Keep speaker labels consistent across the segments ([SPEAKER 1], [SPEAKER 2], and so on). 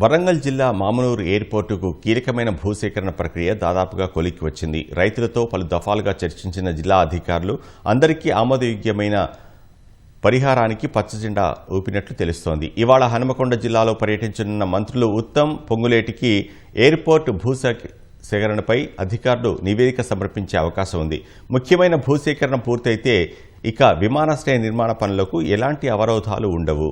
[SPEAKER 1] వరంగల్ జిల్లా మామనూరు ఎయిర్పోర్టుకు కీలకమైన భూసేకరణ ప్రక్రియ దాదాపుగా కొలిక్కి వచ్చింది. రైతులతో పలు దఫాలుగా చర్చించిన జిల్లా అధికారులు అందరికీ ఆమోదయోగ్యమైన పరిహారానికి పచ్చజెండా ఊపినట్లు తెలుస్తోంది. ఇవాళ హనుమకొండ జిల్లాలో పర్యటించనున్న మంత్రులు ఉత్తమ్ పొంగులేటికి ఎయిర్పోర్ట్ భూసేకరణపై సేకరణపై అధికారులు నివేదిక సమర్పించే అవకాశం ఉంది. ముఖ్యమైన భూసేకరణ పూర్తయితే ఇక విమానాశ్రయ నిర్మాణ పనులకు ఎలాంటి అవరోధాలు ఉండవు.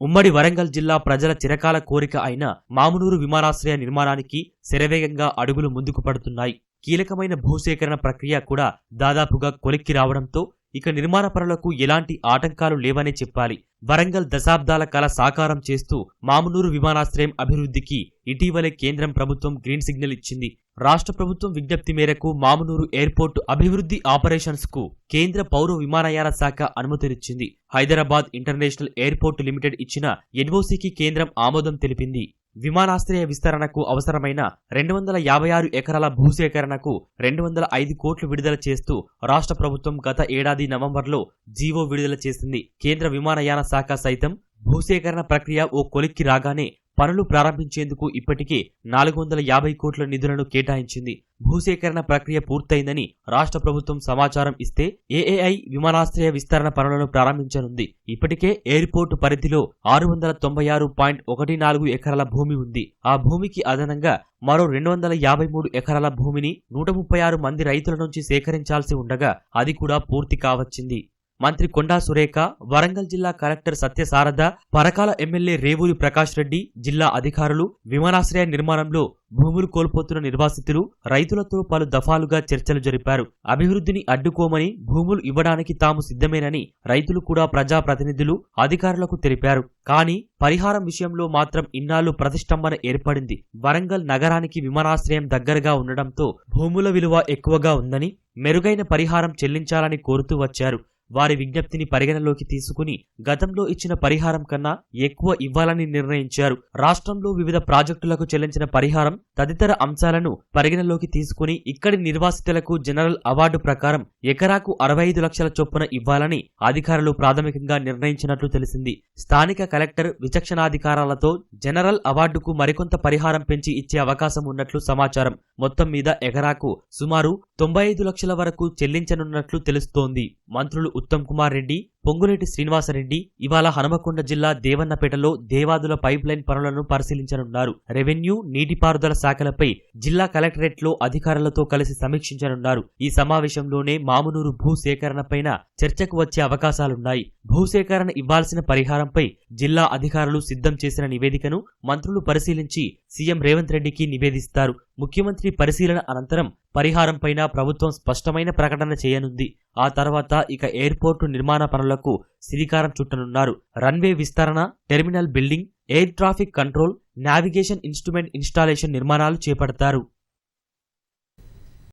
[SPEAKER 2] ఉమ్మడి వరంగల్ జిల్లా ప్రజల చిరకాల కోరిక అయిన మామునూరు విమానాశ్రయ నిర్మాణానికి శరవేగంగా అడుగులు ముందుకు పడుతున్నాయి. కీలకమైన భూసేకరణ ప్రక్రియ కూడా దాదాపుగా కొలిక్కి రావడంతో ఇక నిర్మాణ పనులకు ఎలాంటి ఆటంకాలు లేవనే చెప్పాలి. వరంగల్ దశాబ్దాల కాల సాకారం చేస్తూ మామునూరు విమానాశ్రయం అభివృద్ధికి ఇటీవలే కేంద్రం ప్రభుత్వం గ్రీన్ సిగ్నల్ ఇచ్చింది. రాష్ట్ర ప్రభుత్వం విజ్ఞప్తి మేరకు మామునూరు ఎయిర్పోర్టు అభివృద్ధి ఆపరేషన్స్కు కేంద్ర పౌర విమానయాన శాఖ అనుమతినిచ్చింది. హైదరాబాద్ ఇంటర్నేషనల్ ఎయిర్పోర్టు లిమిటెడ్ ఇచ్చిన ఎన్ఓసీకి కేంద్రం ఆమోదం తెలిపింది. విమానాశ్రయ విస్తరణకు అవసరమైన రెండు వందల యాభై ఆరు ఎకరాల భూసేకరణకు రెండు వందల ఐదు కోట్లు విడుదల చేస్తూ రాష్ట్ర ప్రభుత్వం గత ఏడాది నవంబర్లో జీవో విడుదల చేసింది. కేంద్ర విమానయాన శాఖ సైతం భూసేకరణ ప్రక్రియ ఓ కొలిక్కి రాగానే పనులు ప్రారంభించేందుకు ఇప్పటికే నాలుగు వందల యాభై కోట్ల నిధులను కేటాయించింది. భూసేకరణ ప్రక్రియ పూర్తయిందని రాష్ట్ర ప్రభుత్వం సమాచారం ఇస్తే ఏఏఐ విమానాశ్రయ విస్తరణ పనులను ప్రారంభించనుంది. ఇప్పటికే ఎయిర్పోర్టు పరిధిలో ఆరు వందల తొంభై ఆరు పాయింట్ ఒకటి నాలుగు ఎకరాల భూమి ఉంది. ఆ భూమికి అదనంగా మరో రెండు వందల యాభై మూడు ఎకరాల భూమిని నూట ముప్పై ఆరు మంది రైతుల నుంచి సేకరించాల్సి ఉండగా అది కూడా పూర్తి కావచ్చింది. మంత్రి కొండా సురేఖ వరంగల్ జిల్లా కలెక్టర్ సత్యసారథ పరకాల ఎమ్మెల్యే రేవూరి ప్రకాష్ రెడ్డి జిల్లా అధికారులు విమానాశ్రయ నిర్మాణంలో భూములు కోల్పోతున్న నిర్వాసితులు రైతులతో పలు దఫాలుగా చర్చలు జరిపారు. అభివృద్ధిని అడ్డుకోమని భూములు ఇవ్వడానికి తాము సిద్ధమేనని రైతులు కూడా ప్రజాప్రతినిధులు అధికారులకు తెలిపారు. కానీ పరిహారం విషయంలో మాత్రం ఇన్నాళ్ళు ప్రతిష్టంభన ఏర్పడింది. వరంగల్ నగరానికి విమానాశ్రయం దగ్గరగా ఉండడంతో భూముల విలువ ఎక్కువగా ఉందని మెరుగైన పరిహారం చెల్లించాలని కోరుతూ వచ్చారు. వారి విజ్ఞప్తిని పరిగణలోకి తీసుకుని గతంలో ఇచ్చిన పరిహారం కన్నా ఎక్కువ ఇవ్వాలని నిర్ణయించారు. రాష్ట్రంలో వివిధ ప్రాజెక్టులకు చెల్లించిన పరిహారం తదితర అంశాలను పరిగణలోకి తీసుకుని ఇక్కడి నిర్వాసితులకు జనరల్ అవార్డు ప్రకారం ఎకరాకు అరవై ఐదు లక్షల చొప్పున ఇవ్వాలని అధికారులు ప్రాథమికంగా నిర్ణయించినట్లు తెలిసింది. స్థానిక కలెక్టర్ విచక్షణాధికారాలతో జనరల్ అవార్డుకు మరికొంత పరిహారం పెంచి ఇచ్చే అవకాశం ఉన్నట్లు సమాచారం. మొత్తం మీద ఎకరాకు సుమారు తొంభై ఐదు లక్షల వరకు చెల్లించనున్నట్లు తెలుస్తోంది. మంత్రులు ఉత్తమ్ కుమార్ రెడ్డి పొంగులేటి శ్రీనివాసరెడ్డి ఇవాళ హనుమకొండ జిల్లా దేవన్నపేటలో దేవాదుల పైప్ లైన్ పనులను పరిశీలించనున్నారు. రెవెన్యూ నీటిపారుదల శాఖలపై జిల్లా కలెక్టరేట్లో అధికారులతో కలిసి సమీక్షించనున్నారు. ఈ సమావేశంలోనే మామునూరు భూ సేకరణపైన చర్చకు వచ్చే అవకాశాలున్నాయి. భూసేకరణ ఇవ్వాల్సిన పరిహారంపై జిల్లా అధికారులు సిద్ధం చేసిన నివేదికను మంత్రులు పరిశీలించి సీఎం రేవంత్ రెడ్డికి నివేదిస్తారు. ముఖ్యమంత్రి పరిశీలన అనంతరం పరిహారంపైన ప్రభుత్వం స్పష్టమైన ప్రకటన చేయనుంది. ఆ తర్వాత ఇక ఎయిర్పోర్టు నిర్మాణ పనులకు శ్రీకారం చుట్టనున్నారు. రన్వే విస్తరణ terminal building air traffic control navigation instrument installation నిర్మాణాలు చేపడతారు.